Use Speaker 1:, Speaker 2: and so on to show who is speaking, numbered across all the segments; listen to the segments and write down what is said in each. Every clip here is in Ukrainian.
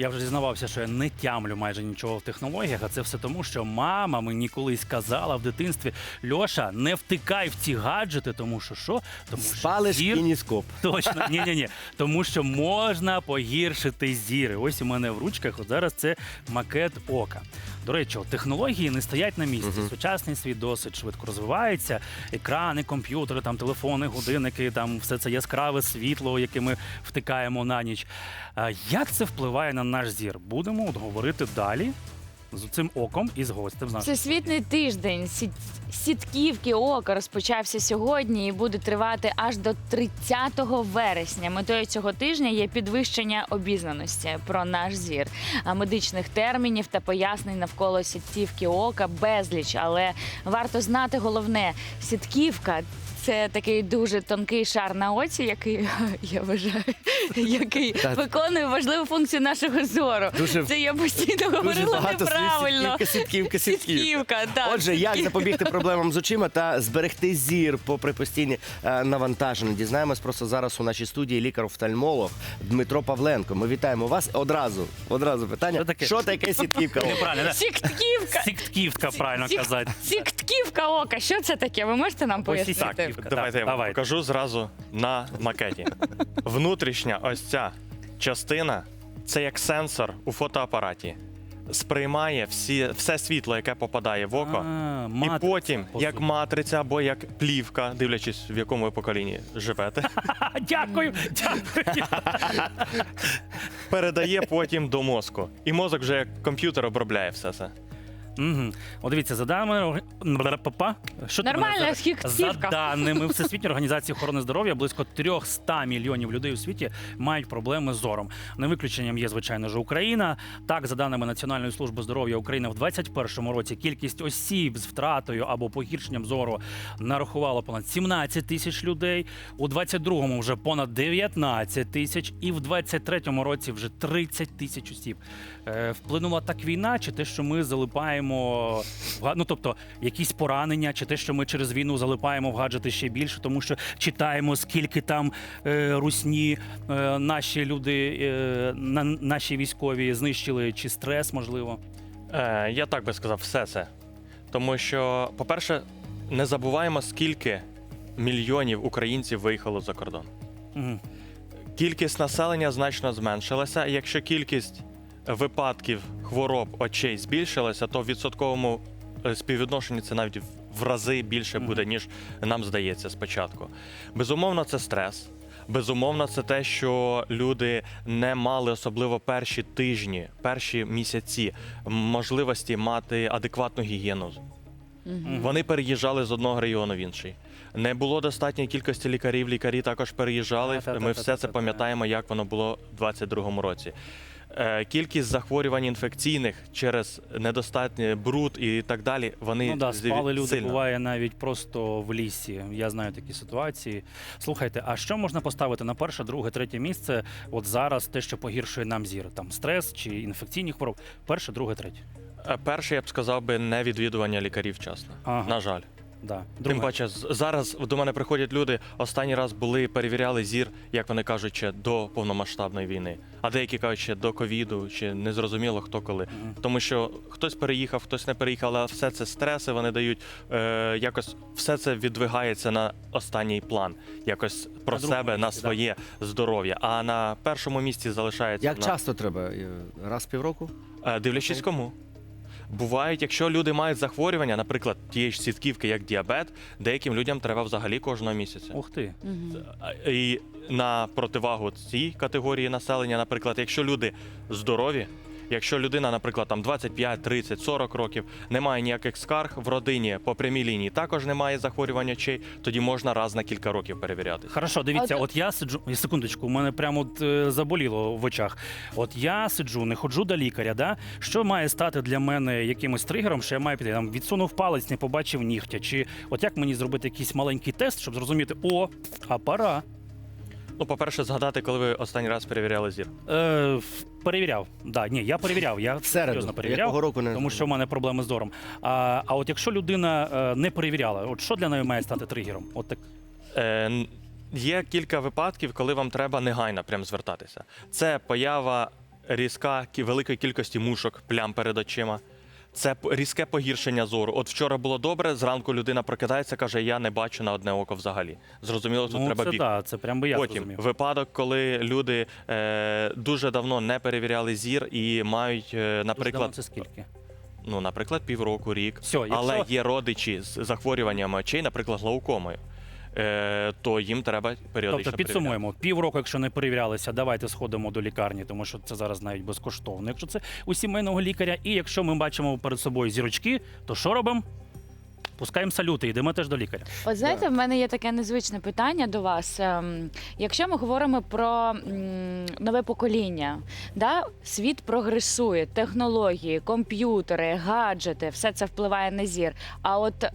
Speaker 1: Я вже зізнавався, що я не тямлю майже нічого в технологіях, а це все тому, що мама мені колись казала в дитинстві: Льоша, не втикай в ці гаджети, тому що що? Тому що
Speaker 2: Спалиш
Speaker 1: зір-
Speaker 2: кініскоп.
Speaker 1: Точно, ні, ні, ні. Тому що можна погіршити зіри. Ось у мене в ручках. От зараз це макет ока. До речі, технології не стоять на місці. Сучасний світ досить швидко розвивається. Екрани, комп'ютери, там телефони, годинники, там все це яскраве світло, яке ми втикаємо на ніч. Як це впливає на наш зір? Будемо от говорити далі з цим оком і з гостем. з нашим.
Speaker 3: Всесвітній тиждень сіт- сітківки ока розпочався сьогодні і буде тривати аж до 30 вересня. Метою цього тижня є підвищення обізнаності про наш зір, а медичних термінів та пояснень навколо сітківки ока безліч. Але варто знати головне: сітківка. Це такий дуже тонкий шар на оці, який я вважаю, який
Speaker 2: Так.
Speaker 3: виконує важливу функцію нашого зору.
Speaker 2: Дуже-
Speaker 3: Це я постійно говорила неправильно.
Speaker 2: сітківка, сітківка, сітківка.
Speaker 3: Сітківка, так.
Speaker 2: Отже, як запобігти проблемам з очима та зберегти зір попри постійні е, навантаження? Дізнаємось просто зараз у нашій студії лікар-офтальмолог Дмитро Павленко. Ми вітаємо вас одразу. Одразу питання.
Speaker 1: Що таке?
Speaker 2: Що таке сітківка?
Speaker 1: Неправильно, да?
Speaker 3: Сіктківка.
Speaker 1: Сіктківка, правильно
Speaker 3: Сік-
Speaker 1: казати.
Speaker 3: Сіктківка ока. Що це таке? Ви можете нам пояснити?
Speaker 1: Так.
Speaker 4: Так, давайте я вам
Speaker 1: давайте.
Speaker 4: покажу зразу на макеті. Внутрішня ось ця частина це як сенсор у фотоапараті. Сприймає всі, все світло, яке попадає в око.
Speaker 1: А,
Speaker 4: І
Speaker 1: матриця,
Speaker 4: потім,
Speaker 1: по
Speaker 4: як
Speaker 1: суті.
Speaker 4: матриця або як плівка, дивлячись, в якому ви поколінні живете,
Speaker 1: Дякую, дякую.
Speaker 4: передає потім до мозку. І мозок вже як комп'ютер обробляє все це.
Speaker 1: Угу. От дивіться, за даними Папа, що ти мене за даними Всесвітньої організації охорони здоров'я, близько 300 мільйонів людей у світі мають проблеми з зором. Не виключенням є звичайно ж Україна. Так, за даними Національної служби здоров'я України, в 2021 році кількість осіб з втратою або погіршенням зору нарахувала понад 17 тисяч людей. У 22-му вже понад 19 тисяч, і в 23-му році вже 30 тисяч осіб. Е, вплинула так війна, чи те, що ми залипаємо в ну, тобто якісь поранення, чи те, що ми через війну залипаємо в гаджети ще більше, тому що читаємо, скільки там е, русні е, наші люди, е, на, наші військові знищили, чи стрес, можливо.
Speaker 4: Е, я так би сказав, все це. Тому що, по-перше, не забуваємо, скільки мільйонів українців виїхало за кордон.
Speaker 1: Угу.
Speaker 4: Кількість населення значно зменшилася. Якщо кількість випадків хвороб очей збільшилася, то в відсотковому е, співвідношенні це навіть в рази більше буде, ніж нам здається спочатку. Безумовно, це стрес. Безумовно, це те, що люди не мали особливо перші тижні, перші місяці можливості мати адекватну гігієну. Вони переїжджали з одного регіону в інший. Не було достатньої кількості лікарів. Лікарі також переїжджали. Ми все це пам'ятаємо, як воно було в 22-му році. Е, Кількість захворювань інфекційних через недостатній бруд і так далі. Вони
Speaker 1: Ну да, спали люди
Speaker 4: сильно.
Speaker 1: буває навіть просто в лісі. Я знаю такі ситуації. Слухайте, а що можна поставити на перше, друге, третє місце? От зараз те, що погіршує нам зір, там стрес чи інфекційні хвороби. Перше, друге, третє.
Speaker 4: Е, Перше, я б сказав би, не відвідування лікарів вчасно.
Speaker 1: Ага.
Speaker 4: На жаль.
Speaker 1: Да.
Speaker 4: Тим
Speaker 1: Друге.
Speaker 4: паче, з- зараз до мене приходять люди. Останній раз були, перевіряли зір, як вони кажуть, ще до повномасштабної війни. А деякі кажуть, ще до ковіду, чи не зрозуміло хто коли.
Speaker 1: Мгм.
Speaker 4: Тому що хтось переїхав, хтось не переїхав, але все це стреси вони дають. Е, якось все це віддвигається на останній план. Якось про
Speaker 1: На другому
Speaker 4: себе, на
Speaker 1: місці, да.
Speaker 4: своє здоров'я. А на першому місці залишається
Speaker 2: Як
Speaker 4: на,
Speaker 2: часто треба? Е, Раз в півроку?
Speaker 4: Е, дивлячись кому. Бувають, якщо люди мають захворювання, наприклад, тієї ж сітківки, як діабет, деяким людям треба взагалі кожного місяця.
Speaker 1: Ух ти.
Speaker 4: І на противагу цій категорії населення, наприклад, якщо люди здорові, якщо людина, наприклад, там 25, 30, 40 років, не має ніяких скарг в родині по прямій лінії, також немає захворювань очей, тоді можна раз на кілька років перевіряти.
Speaker 1: Хорошо, дивіться,
Speaker 3: От-
Speaker 1: от я сиджу. і Секундочку, у мене прямо от, е, заболіло в очах. От я сиджу, не ходжу до лікаря. Да? Що має стати для мене якимось тригером, що я маю піти? Там відсунув палець, не побачив нігтя. Чи от як мені зробити якийсь маленький тест, щоб зрозуміти, о, а пора.
Speaker 4: Ну, по-перше, згадати, коли ви останній раз перевіряли зір.
Speaker 1: Е, в- перевіряв. Да, ні, я перевіряв. Я
Speaker 2: середу.
Speaker 1: серйозно перевіряв.
Speaker 2: Якого року не
Speaker 1: Тому що в мене проблеми з зором. А, а от якщо людина е, не перевіряла, от що для неї має стати тригером? От так.
Speaker 4: Е, н- є кілька випадків, коли вам треба негайно прям звертатися. Це поява різка кі- великої кількості мушок, плям перед очима. Це різке погіршення зору. От вчора було добре, зранку людина прокидається, каже: Я не бачу на одне око взагалі. Зрозуміло, тут
Speaker 1: ну,
Speaker 4: треба
Speaker 1: це
Speaker 4: біг.
Speaker 1: так, це прям би я
Speaker 4: Потім
Speaker 1: зрозумів.
Speaker 4: випадок, коли люди е, дуже давно не перевіряли зір і мають, е,
Speaker 1: Дуже давно
Speaker 4: наприклад,
Speaker 1: це скільки?
Speaker 4: ну, наприклад, півроку, рік,
Speaker 1: Всьо, якщо-
Speaker 4: але є родичі з захворюваннями очей, наприклад, глаукомою, то їм треба періодично
Speaker 1: Тобто підсумуємо, півроку, якщо не перевірялися, давайте сходимо до лікарні, тому що це зараз навіть безкоштовно. Якщо це у сімейного лікаря, і якщо ми бачимо перед собою зірочки, то що робимо? Пускаємо салюти, йдемо теж до лікаря.
Speaker 3: От знаєте, в мене є таке незвичне питання до вас. Ем, Якщо ми говоримо про м, нове покоління, да? світ прогресує, технології, комп'ютери, гаджети, все це впливає на зір. А от е,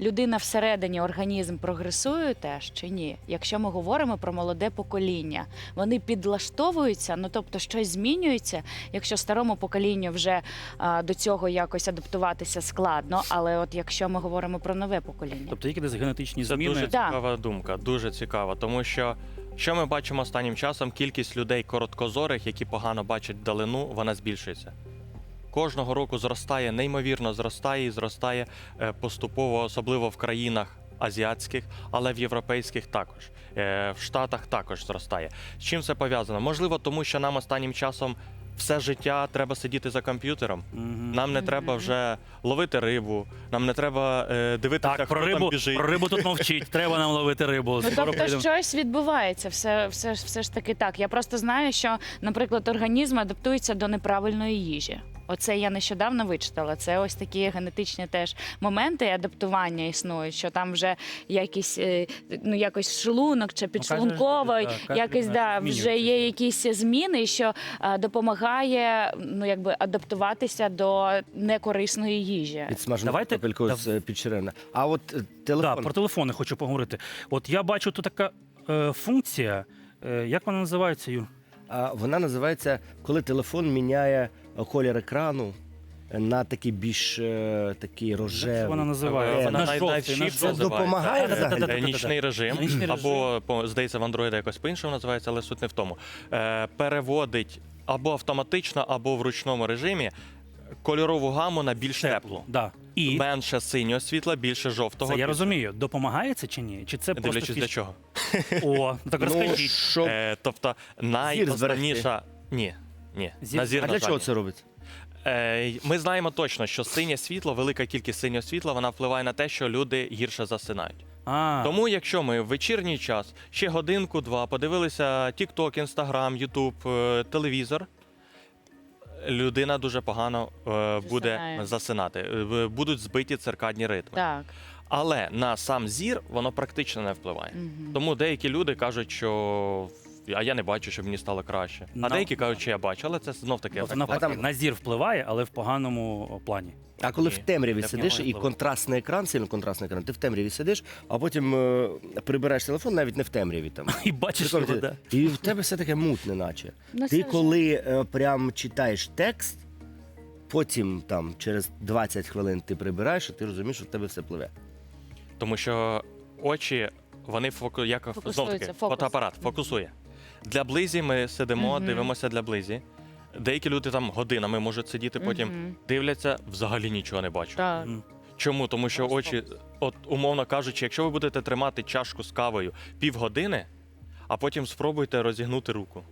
Speaker 3: людина всередині, організм прогресує теж чи ні? Якщо ми говоримо про молоде покоління, вони підлаштовуються, ну тобто щось змінюється. Якщо старому поколінню вже е, до цього якось адаптуватися складно, але от якщо ми говоримо про нове покоління.
Speaker 1: Тобто які десь генетичні
Speaker 4: Це
Speaker 1: зміни.
Speaker 4: дуже
Speaker 3: Да.
Speaker 4: цікава думка, дуже цікава, тому що що ми бачимо останнім часом, кількість людей короткозорих, які погано бачать вдалину, вона збільшується. Кожного року зростає, неймовірно зростає і зростає е, поступово, особливо в країнах азіатських, але в європейських також. Е, В Штатах також зростає. З чим це пов'язано? Можливо, тому що нам останнім часом все життя треба сидіти за комп'ютером.
Speaker 1: Мгм.
Speaker 4: Нам не треба вже ловити рибу, нам не треба е, дивитися,
Speaker 1: Так,
Speaker 4: хто
Speaker 1: про
Speaker 4: там
Speaker 1: рибу,
Speaker 4: біжить.
Speaker 1: про рибу тут мовчить. Треба нам ловити рибу.
Speaker 3: Ну, тобто щось відбувається, все, все, ж- все ж таки так. Я просто знаю, що, наприклад, організм адаптується до неправильної їжі. Оце я нещодавно вичитала. Це ось такі генетичні теж моменти адаптування існують, що там вже якісь е, ну якось шлунок чи підшлунково,
Speaker 1: людина, так,
Speaker 3: якось да, вже є якісь зміни, що е, допомагає ну якби адаптуватися до некорисної їжі.
Speaker 1: Давайте-
Speaker 2: з е, підчеревина. А от е,
Speaker 1: Да, про телефони хочу поговорити. От я бачу тут така е, функція. Е, як вона називається, Юр?
Speaker 2: А вона називається, коли телефон міняє е, колір екрану на такий більш е, такий рожевий.
Speaker 1: вона
Speaker 4: Е? Вона
Speaker 1: на жовтий, на
Speaker 2: Це
Speaker 1: жовтий.
Speaker 2: допомагає взагалі?
Speaker 4: Нічний режим,
Speaker 1: Нічний
Speaker 4: або здається, в Android якось по-іншому називається, але суть не в тому. Переводить або автоматично, або в ручному режимі кольорову гаму на більш теплу.
Speaker 1: Да. І
Speaker 4: Менше синього світла, більше жовтого.
Speaker 1: це я розумію, допомагає це чи ні? Чи це просто
Speaker 4: Дивлячись для чого.
Speaker 1: О, так
Speaker 2: Ну,
Speaker 1: розкажіть.
Speaker 2: що?
Speaker 4: Е, тобто найосновніша. Ні. Ні,
Speaker 1: Зір-
Speaker 4: на зір,
Speaker 2: а для
Speaker 4: жаль,
Speaker 2: чого це робиться?
Speaker 4: Е, Ми знаємо точно, що синє світло, велика кількість синього світла, вона впливає на те, що люди гірше засинають.
Speaker 1: А,
Speaker 4: Тому, якщо ми в вечірній час ще годинку-два подивилися TikTok, Instagram, YouTube, е, телевізор, людина дуже погано е, буде
Speaker 3: Засинає.
Speaker 4: засинати. Е, Будуть збиті циркадні ритми.
Speaker 3: Так.
Speaker 4: Але на сам зір воно практично не впливає.
Speaker 3: Мгм.
Speaker 4: Тому деякі люди кажуть, що а я не бачу, щоб мені стало краще. А
Speaker 1: На-
Speaker 4: деякі кажуть, що я бачу, але це знов таки ефект.
Speaker 1: навпаки,
Speaker 2: там-
Speaker 1: на зір впливає, але в поганому плані.
Speaker 2: А коли
Speaker 4: Ні,
Speaker 2: в темряві сидиш і контрастний екран, сильно контрастний екран, ти в темряві сидиш, а потім е, прибираєш телефон навіть не в темряві там.
Speaker 1: І бачиш його, да.
Speaker 2: І в тебе все таке мутне, наче.
Speaker 3: Ну,
Speaker 2: ти
Speaker 3: вже-
Speaker 2: коли е, прям читаєш текст, потім там через 20 хвилин ти прибираєш, і ти розумієш, що в тебе все пливе.
Speaker 4: Тому що очі, вони фоку... як знов
Speaker 3: Фокусуються,
Speaker 4: таки,
Speaker 3: фокус.
Speaker 4: фотоапарат фокусує. Для близі ми сидимо,
Speaker 3: Мгм.
Speaker 4: дивимося для близі. Деякі люди там годинами можуть сидіти, потім
Speaker 3: Мгм.
Speaker 4: дивляться, взагалі нічого не бачать.
Speaker 3: Так.
Speaker 1: М.
Speaker 4: Чому? Тому що
Speaker 3: Просто
Speaker 4: очі, от умовно кажучи, якщо ви будете тримати чашку з кавою півгодини, а потім спробуйте розігнути руку.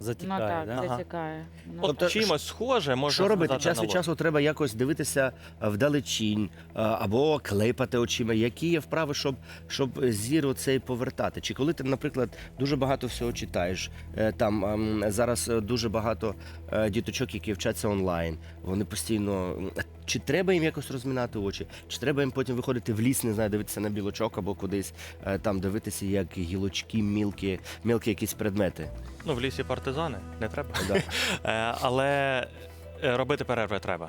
Speaker 3: Ну так,
Speaker 1: да?
Speaker 3: затікає. Ну,
Speaker 4: От
Speaker 2: Тобто,
Speaker 4: чимось схоже, можна
Speaker 2: Що робити? Час від часу треба якось дивитися е, вдалечінь е, або клепати очима. Які є вправи, щоб, щоб зір оцей повертати? Чи коли ти, наприклад, дуже багато всього читаєш, е, там ем, зараз е, дуже багато е, діточок, які вчаться онлайн, вони постійно. м, Чи треба їм якось розмінати очі? Чи треба їм потім виходити в ліс, не знаю, дивитися на білочок або кудись е, там дивитися, як гілочки, мілкі, мілкі якісь предмети?
Speaker 4: Ну, в лісі партизани, не треба.
Speaker 2: Да.
Speaker 4: Е, Але е, робити перерви треба.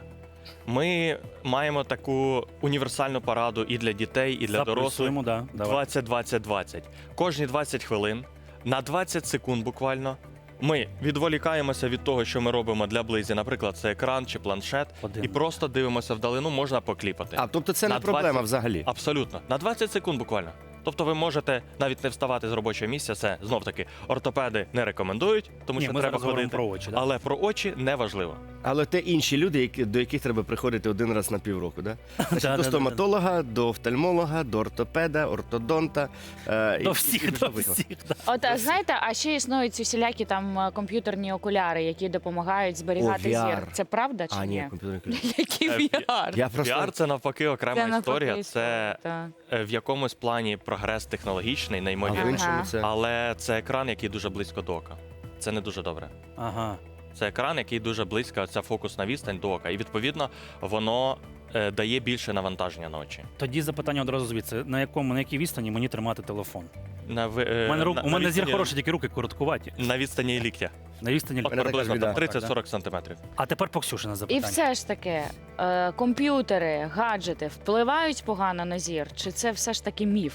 Speaker 4: Ми маємо таку універсальну пораду і для дітей, і для дорослих.
Speaker 1: Да.
Speaker 4: 20-20-20. Кожні 20 хвилин, на 20 секунд буквально. Ми відволікаємося від того, що ми робимо для близі, наприклад, це екран чи планшет,
Speaker 1: Один.
Speaker 4: і просто дивимося вдалину, можна покліпати.
Speaker 2: А тобто це
Speaker 4: На
Speaker 2: не проблема
Speaker 4: 20
Speaker 2: взагалі.
Speaker 4: Абсолютно. На 20 секунд буквально. Тобто ви можете навіть не вставати з робочого місця. Це знов таки ортопеди не рекомендують, тому
Speaker 1: Ні,
Speaker 4: що
Speaker 1: ми
Speaker 4: треба
Speaker 1: зараз говоримо
Speaker 4: ходити.
Speaker 1: про очі, да?
Speaker 4: Але про очі не важливо.
Speaker 2: Але те інші люди, які, до яких треба приходити один раз на півроку, да? Значить,
Speaker 1: Да, да,
Speaker 2: до
Speaker 1: да,
Speaker 2: стоматолога, до офтальмолога, до ортопеда, ортодонта. е, і-
Speaker 1: До
Speaker 2: і
Speaker 1: всіх, до всіх. да.
Speaker 3: От а знаєте, а ще існують усілякі там е, комп'ютерні окуляри, які допомагають зберігати
Speaker 2: О, VR.
Speaker 3: зір. Це правда чи
Speaker 2: А, ні, комп'ютерний ключ.
Speaker 3: VR?
Speaker 2: Я просто
Speaker 4: VR – це навпаки окрема
Speaker 3: навпаки
Speaker 4: історія. Це е, в якомусь плані прогрес технологічний,
Speaker 2: а в
Speaker 4: неймовірний.
Speaker 2: іншому це.
Speaker 4: Але це екран, який дуже близько до ока. Це не дуже добре.
Speaker 1: Ага.
Speaker 4: Це екран, який дуже близько, ця фокусна відстань до ока. І відповідно воно е, дає більше навантаження на очі.
Speaker 1: Тоді запитання одразу звідси: на якому на якій відстані мені тримати телефон?
Speaker 4: На, ви- е,
Speaker 1: У мене рук
Speaker 4: на-
Speaker 1: у
Speaker 4: на
Speaker 1: мене зір
Speaker 4: відстані-
Speaker 1: хороший, тільки руки короткуваті.
Speaker 4: На відстані ліктя.
Speaker 1: На відстані.
Speaker 2: Мене така
Speaker 4: Приблизно
Speaker 2: біда.
Speaker 4: там
Speaker 1: Так, да?
Speaker 4: 30-40 сантиметрів.
Speaker 1: А тепер по Ксюшина
Speaker 3: І
Speaker 1: запитання.
Speaker 3: все ж таки, е, комп'ютери, гаджети впливають погано на зір? Чи це все ж таки міф?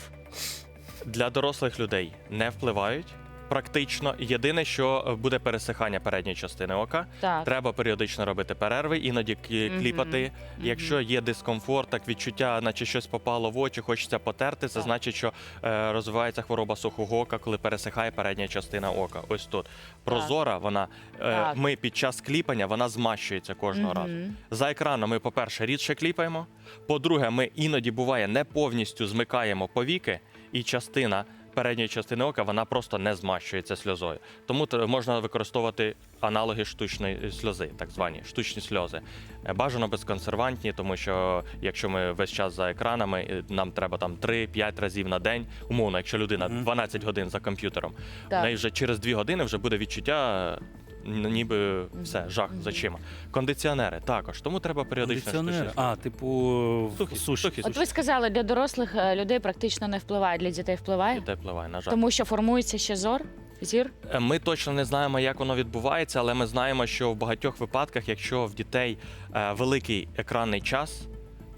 Speaker 4: Для дорослих людей не впливають. Практично єдине, що буде пересихання передньої частини ока.
Speaker 3: Так.
Speaker 4: Треба періодично робити перерви, іноді кі-
Speaker 3: Мгм.
Speaker 4: кліпати. Якщо є дискомфорт, так відчуття, наче щось попало в очі, хочеться потерти, це
Speaker 3: Так.
Speaker 4: значить, що е, розвивається хвороба сухого ока, коли пересихає передня частина ока. Ось тут. Прозора, вона е,
Speaker 3: Так.
Speaker 4: ми під час кліпання вона змащується кожного разу.
Speaker 3: Мгм.
Speaker 4: За екраном ми, по-перше, рідше кліпаємо. По-друге, ми іноді буває не повністю змикаємо повіки, і частина передньої частини ока вона просто не змащується сльозою. Тому можна використовувати аналоги штучної сльози, так звані штучні сльози. Е, Бажано безконсервантні, тому що якщо ми весь час за екранами, е, нам треба там 3-5 разів на день. Умовно, якщо людина
Speaker 1: Мгм.
Speaker 4: 12 годин за комп'ютером, в неї вже через 2 години вже буде відчуття. Ніби все, жах за чима. Кондиціонери також, тому треба періодично
Speaker 1: Кондиціонери.
Speaker 4: штучні
Speaker 1: А, типу
Speaker 4: Сухі,
Speaker 1: суші.
Speaker 4: сухі,
Speaker 3: От ви сказали, для дорослих е, людей практично не впливає, для дітей впливає,
Speaker 4: Те впливає, на жаль.
Speaker 3: тому що формується ще зор, зір.
Speaker 4: Е, Ми точно не знаємо, як воно відбувається, але ми знаємо, що в багатьох випадках, якщо в дітей е, великий екранний час,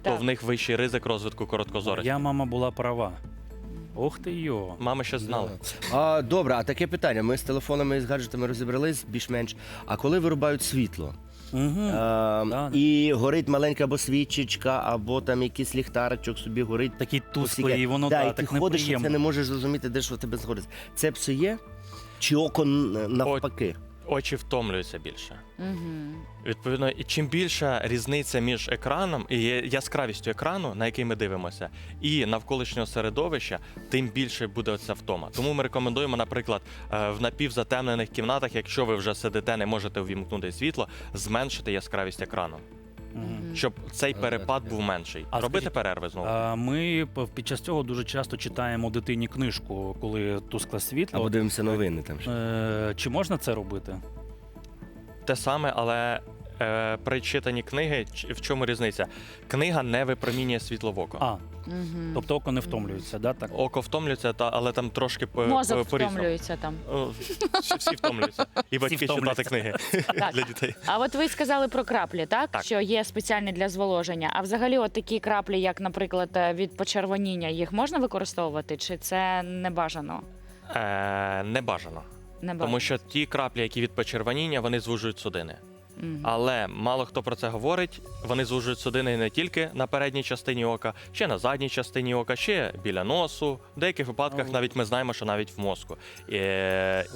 Speaker 4: то
Speaker 3: Так.
Speaker 4: в них вищий ризик розвитку короткозорості.
Speaker 1: Я мама була права. Ох ти йо.
Speaker 4: Мама ще знали.
Speaker 2: А, добре, а таке питання. Ми з телефонами і з гаджетами розібрались більш-менш. А коли вирубають світло?
Speaker 1: Угу.
Speaker 2: А,
Speaker 1: да.
Speaker 2: І горить маленька або свічечка, або там якийсь ліхтаричок собі горить.
Speaker 1: Такий
Speaker 2: Посіка.
Speaker 1: тусклий, і воно
Speaker 2: да,
Speaker 1: да,
Speaker 2: і ти
Speaker 1: так
Speaker 2: ходиш і це
Speaker 1: неприємно.
Speaker 2: не можеш зрозуміти, де що в тебе знаходиться. Це псує? Чи око н- навпаки?
Speaker 4: Очі втомлюються більше.
Speaker 3: Угу.
Speaker 4: Відповідно, і чим більша різниця між екраном і яскравістю екрану, на який ми дивимося, і навколишнього середовища, тим більше буде оця втома. Тому ми рекомендуємо, наприклад, е, в напівзатемнених кімнатах, якщо ви вже сидите, не можете увімкнути світло, зменшити яскравість екрану. Щоб цей
Speaker 2: Е,
Speaker 4: перепад
Speaker 2: е,
Speaker 4: був менший.
Speaker 1: А
Speaker 4: Робити
Speaker 1: скажіть,
Speaker 4: перерви знову.
Speaker 1: А, Ми п- під час цього дуже часто читаємо дитині книжку, коли тускле світло.
Speaker 2: Або дивимося новини там. ще.
Speaker 1: Е, Чи можна це робити?
Speaker 4: Те саме, але е, при читанні книги ч- в чому різниця? Книга не випромінює світло в око.
Speaker 1: А,
Speaker 3: Угу.
Speaker 1: тобто око не втомлюється, да? так?
Speaker 4: Око втомлюється, та але там трошки по-
Speaker 3: Мозок
Speaker 4: по-різному.
Speaker 3: втомлюється там.
Speaker 4: О, Всі, всі втомлюються. І батьки читати
Speaker 1: втомлюються.
Speaker 4: книги
Speaker 3: Так.
Speaker 4: для дітей.
Speaker 3: А от ви сказали про краплі, так?
Speaker 4: Так.
Speaker 3: Що є спеціальні для зволоження. А взагалі, от такі краплі, як, наприклад, е, від почервоніння, їх можна використовувати, чи це не бажано?
Speaker 4: Е, не бажано.
Speaker 3: Не бажано.
Speaker 4: Тому що ті краплі, які від почервоніння, вони звужують судини. Але мало хто про це говорить. Вони звужують судини не тільки на передній частині ока, ще на задній частині ока, ще біля носу. В деяких випадках навіть ми знаємо, що навіть в мозку. І,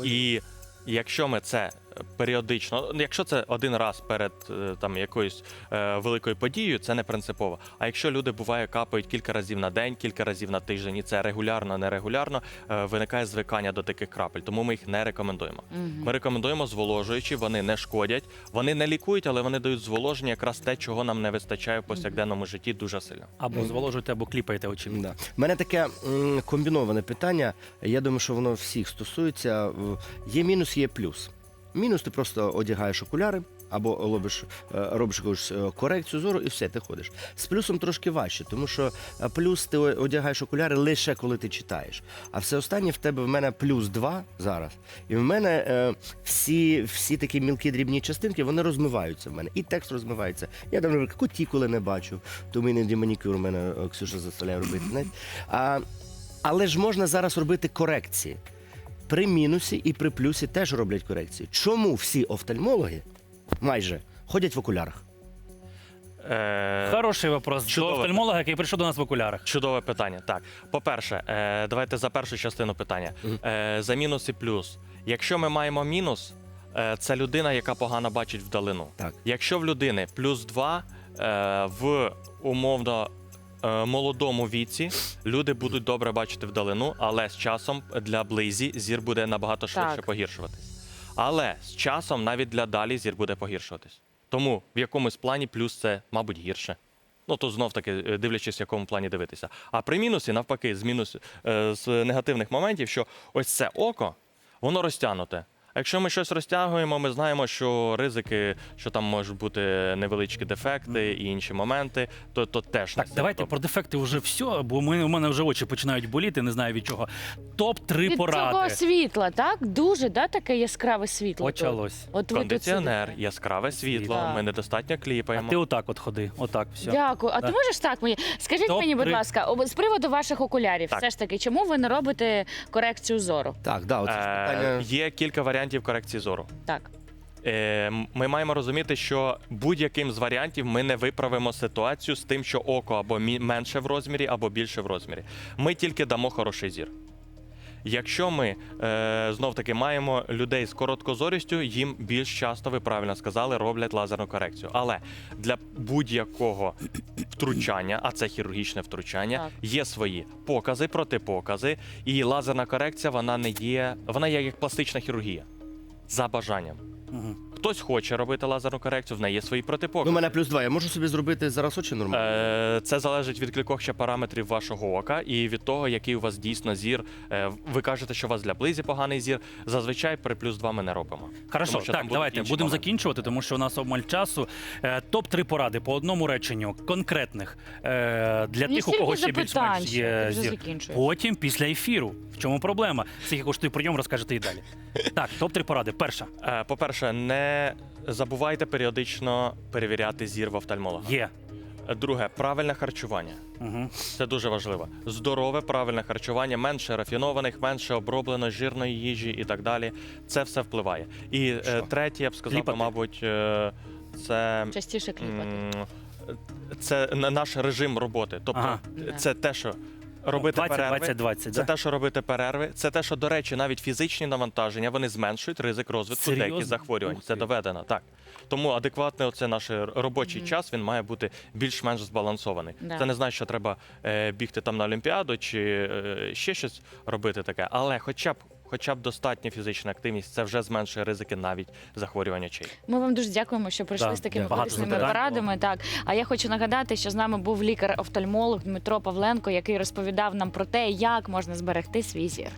Speaker 4: і якщо ми це періодично, якщо це один раз перед е, там якоюсь е, великою подією, це не принципово. А якщо люди буває капають кілька разів на день, кілька разів на тиждень, і це регулярно, нерегулярно, е, виникає звикання до таких крапель, тому ми їх не рекомендуємо.
Speaker 3: Мгм.
Speaker 4: Ми рекомендуємо зволожуючі, вони не шкодять, вони не лікують, але вони дають зволоження, якраз те, чого нам не вистачає в повсякденному житті дуже сильно.
Speaker 1: Або зволожуйте, або кліпайте очима.
Speaker 2: Да. У мене таке м, комбіноване питання. Я думаю, що воно всіх стосується. Є мінус, є плюс. Мінус ти просто одягаєш окуляри або робиш, е, робиш якусь е, корекцію зору і все, ти ходиш. З плюсом трошки важче, тому що е, плюс ти одягаєш окуляри лише коли ти читаєш. А все останнє в тебе в мене плюс два зараз. І в мене е, всі, всі такі мілкі дрібні частинки вони розмиваються в мене. І текст розмивається. Я там, наприклад, кутікули не бачу, тому іноді манікюр мене Ксюша заставляє робити. А, але ж можна зараз робити корекції. При мінусі і при плюсі теж роблять корекції. Чому всі офтальмологи майже ходять в окулярах?
Speaker 4: Е,
Speaker 1: Хороший вопрос. До
Speaker 4: Чудово.
Speaker 1: офтальмолога, який прийшов до нас в окулярах.
Speaker 4: Чудове питання. Так, по-перше, е, давайте за першу частину питання. Е, за мінус і плюс. Якщо ми маємо мінус, е, це людина, яка погано бачить вдалину.
Speaker 2: Так.
Speaker 4: Якщо в людини плюс 2, е, в умовно молодому віці люди будуть добре бачити вдалину, але з часом для близі зір буде набагато швидше
Speaker 3: Так.
Speaker 4: погіршуватись. Але з часом навіть для далі зір буде погіршуватись. Тому в якомусь плані плюс це, мабуть, гірше. Ну, то знов таки, е, дивлячись, в якому плані дивитися. А при мінусі, навпаки, з мінус е, з негативних моментів, що ось це око, воно розтягнуте. А якщо ми щось розтягуємо, ми знаємо, що ризики, що там можуть бути невеличкі дефекти і інші моменти, то, то теж
Speaker 1: Так,
Speaker 4: несе
Speaker 1: давайте про дефекти вже все, бо ми, у мене вже очі починають боліти, не знаю від чого. Топ-3
Speaker 3: Від
Speaker 1: поради.
Speaker 3: цього світла, так? Дуже да, таке яскраве світло. тут?
Speaker 1: Почалось.
Speaker 3: От ви тут
Speaker 4: кондиціонер,
Speaker 3: сидите.
Speaker 4: яскраве світло.
Speaker 3: Так.
Speaker 4: Ми недостатньо
Speaker 1: А
Speaker 4: кліпаємо.
Speaker 1: ти отак от ходи. Отак, все.
Speaker 3: Дякую. А
Speaker 1: Да.
Speaker 3: ти можеш так мені? Скажіть
Speaker 1: Топ
Speaker 3: мені, будь
Speaker 1: три.
Speaker 3: ласка, об- з приводу ваших окулярів,
Speaker 4: Так.
Speaker 3: все ж таки, чому ви не робите корекцію зору?
Speaker 2: Так, да, оце ж
Speaker 4: Е,
Speaker 2: питання.
Speaker 4: Є кілька варіантів корекції зору.
Speaker 3: Так.
Speaker 4: Е, Ми маємо розуміти, що будь-яким з варіантів ми не виправимо ситуацію з тим, що око або менше в розмірі, або більше в розмірі. Ми тільки дамо хороший зір. Якщо ми е, знов таки маємо людей з короткозорістю, їм більш часто, ви правильно сказали, роблять лазерну корекцію. Але для будь-якого втручання, а це хірургічне втручання,
Speaker 3: Так.
Speaker 4: є свої покази, протипокази, і лазерна корекція вона не є, вона є як пластична хірургія за бажанням.
Speaker 1: Мгм.
Speaker 4: Хтось хоче робити лазерну корекцію, в неї є свої
Speaker 2: Ну,
Speaker 4: протипокази.
Speaker 2: у мене плюс два. Я можу собі зробити зараз очі нормально?
Speaker 4: Е, Це залежить від кількох ще параметрів вашого ока і від того, який у вас дійсно зір. Е, Ви кажете, що у вас для близі поганий зір. Зазвичай при плюс 2 ми не робимо.
Speaker 1: Хорошо,
Speaker 4: Тому що там
Speaker 1: так,
Speaker 4: будуть
Speaker 1: давайте
Speaker 4: інші
Speaker 1: будемо
Speaker 4: моменти.
Speaker 1: закінчувати, тому що у нас обмаль часу. Е, Топ-3 поради по одному реченню, конкретних е, для
Speaker 3: Мені
Speaker 1: тих, у кого ще
Speaker 3: запитань
Speaker 1: більш-менш
Speaker 3: ще,
Speaker 1: є
Speaker 3: вже
Speaker 1: зір.
Speaker 3: закінчуєш.
Speaker 1: Потім після ефіру. В чому проблема? Скільки коштує прийом, розкажете і далі. Так, топ-3 поради. Перша
Speaker 4: Е, По-перше, не забувайте періодично перевіряти зір в офтальмолога.
Speaker 1: є.
Speaker 4: Е, Друге, правильне харчування.
Speaker 1: Угу.
Speaker 4: Це дуже важливо. Здорове, правильне харчування, менше рафінованих, менше обробленої жирної їжі і так далі. Це все впливає. І е,
Speaker 1: Що?
Speaker 4: третє, я б сказав, би,
Speaker 1: Кліпати?
Speaker 4: мабуть, е, це.
Speaker 3: Частіше кліпати.
Speaker 4: М, Це на- наш режим роботи. Тобто,
Speaker 1: Ага.
Speaker 4: це те, що робити
Speaker 1: 20,
Speaker 4: перерви.
Speaker 1: 20, 20,
Speaker 4: Це
Speaker 1: да?
Speaker 4: те, що робити перерви. Це те, що, до речі, навіть фізичні навантаження вони зменшують ризик розвитку
Speaker 1: Серйозно?
Speaker 4: деяких захворювань.
Speaker 1: Ух
Speaker 4: Це доведено. Так. Тому адекватний оце наш робочий час він має бути більш-менш збалансований.
Speaker 3: Да.
Speaker 4: Це не значить, що треба е, бігти там на Олімпіаду чи е, ще щось робити таке, але хоча б. Хоча б достатня фізична активність, це вже зменшує ризики навіть захворювання очей.
Speaker 3: Ми вам дуже дякуємо, що прийшли
Speaker 1: Так,
Speaker 3: з такими
Speaker 1: дякую. Багато
Speaker 3: корисними
Speaker 1: запитань
Speaker 3: порадами. Так, а я хочу нагадати, що з нами був лікар-офтальмолог Дмитро Павленко, який розповідав нам про те, як можна зберегти свій зір.